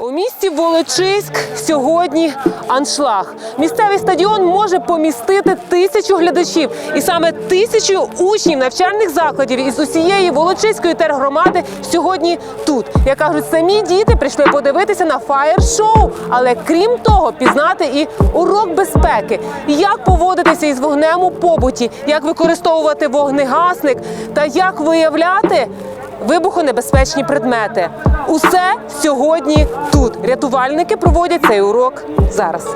У місті Волочиськ сьогодні аншлаг. Місцевий стадіон може помістити тисячу глядачів, і саме тисячу учнів навчальних закладів із усієї Волочиської тергромади сьогодні тут. Як кажуть, самі діти прийшли подивитися на фаєр-шоу, але крім того, пізнати і урок безпеки, як поводитися із вогнем у побуті, як використовувати вогнегасник? Та як виявляти вибухонебезпечні предмети. Усе сьогодні тут. Рятувальники проводять цей урок зараз.